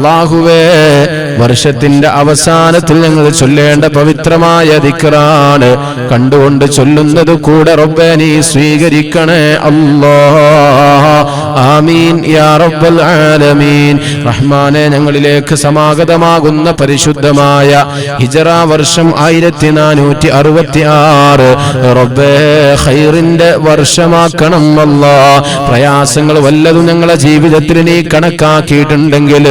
അള്ളാഹുവേ വർഷത്തിന്റെ അവസാനത്തിൽ ഞങ്ങൾ ചൊല്ലേണ്ട പവിത്രമായ ദിക്റാണ്. കണ്ടുകൊണ്ട് ചൊല്ലുന്നത് കൂടെ റബ്ബെ നീ സ്വീകരിക്കണേ അല്ലോ. ആമീൻ യാ റബ്ബൽ ആലമീൻ. റഹ്മാനെ ഞങ്ങളിലേക്ക് സമാഗതമാകുന്ന പരിശുദ്ധമായ ഹിജറ വർഷം ആയിരത്തി നാനൂറ്റി അറുപത്തി ആറ് റബ്ബേ ഖൈറിന്റെ വർഷമാക്കണം അല്ലാ. പ്രയാസങ്ങൾ വല്ലതും ഞങ്ങളെ ജീവിതത്തിൽ നീ കണക്കാക്കിയിട്ടുണ്ടെങ്കിൽ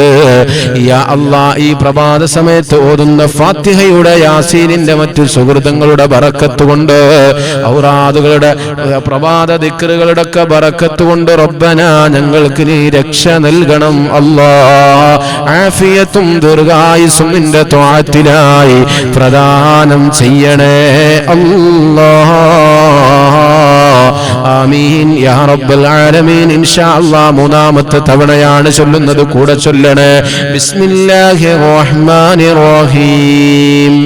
ഈ പ്രഭാത സമയത്ത് ഓതുന്ന ഫാത്തിഹയുടെ യാസീനിന്റെ മറ്റു സുഹൃതങ്ങളുടെ ബറക്കത്ത് കൊണ്ട് ഔറാദുകളുടെ പ്രഭാത ദിക്കറുകളുടെ ഒക്കെ ബറക്കത്ത് കൊണ്ട് റബ്ബന ഞങ്ങൾക്ക് നീ രക്ഷ നൽകണം അല്ലാ. ആഫിയത്തും ദീർഘായുസും നിന്റെ ത്വാത്തിലായി പ്രദാനം ചെയ്യണേ അല്ലാ. ആമീൻ യാ റബ്ബൽ ആലമീൻ ഇൻഷാ അല്ലാഹ് മൂന്നാമത്തെ തവണയാണ് ചൊല്ലുന്നത് കൂടെ ചൊല്ലണേ ബിസ്മില്ലാഹിർ റഹ്മാനിർ റഹീം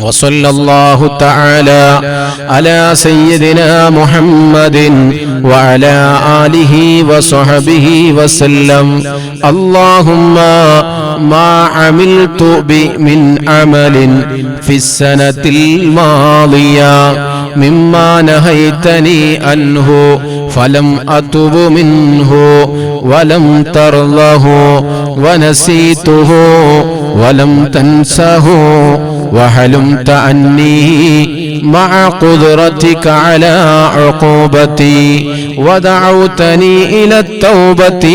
وصلى الله تعالى على سيدنا محمد وعلى آله وصحبه وسلم اللهم ما عملت بي من عمل في السنة الماضية مما نهيتني عنه فلم أتب منه ولم ترضه ونسيته ولم تنسه وحلمت عني مع قدرتك على عقوبتي ودعوتني إلى التوبة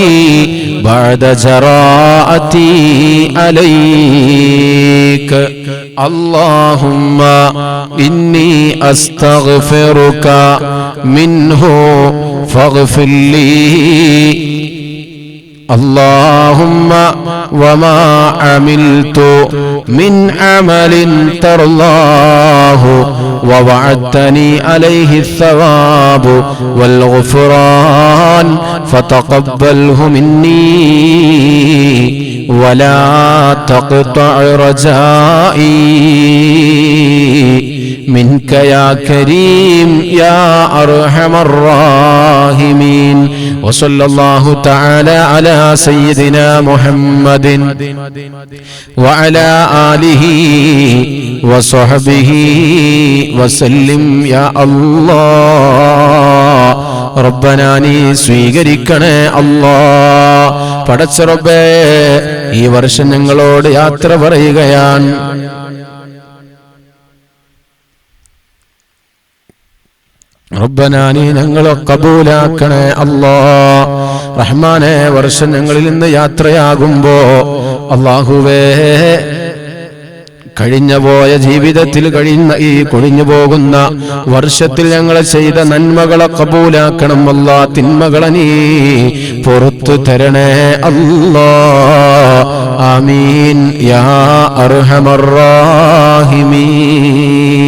بعد جراءتي عليك اللهم إني أستغفرك منه فاغفر لي اللهم وما عملت من عمل ترضاه ووعدتني عليه الثواب والغفران فتقبله مني ولا تقطع رجائي منك يا كريم يا أرحم الراحمين. وصلى الله تعالى على سيدنا محمد وعلى آله وصحبه وسلم يا الله ربنا നീ സ്വീകരിക്കണേ അല്ലാ പടച്ച റബ്ബേ ഈ വർഷം ഞങ്ങളോട് യാത്ര പറയുകയാണ് നീ ഞങ്ങളെ കബൂലാക്കണേ അല്ലാ. റഹ്മാനെ വർഷം ഞങ്ങളിൽ നിന്ന് യാത്രയാകുമ്പോ അള്ളാഹുവേ കഴിഞ്ഞ പോയ ജീവിതത്തിൽ കഴിയുന്ന ഈ കൊഴിഞ്ഞു പോകുന്ന വർഷത്തിൽ ഞങ്ങൾ ചെയ്ത നന്മകളെ കബൂലാക്കണം അല്ലാ. തിന്മകളെ നീ പുറത്തു തരണേ അല്ലാ. ആമീൻ. യാ അർഹമർ റാഹിമീൻ.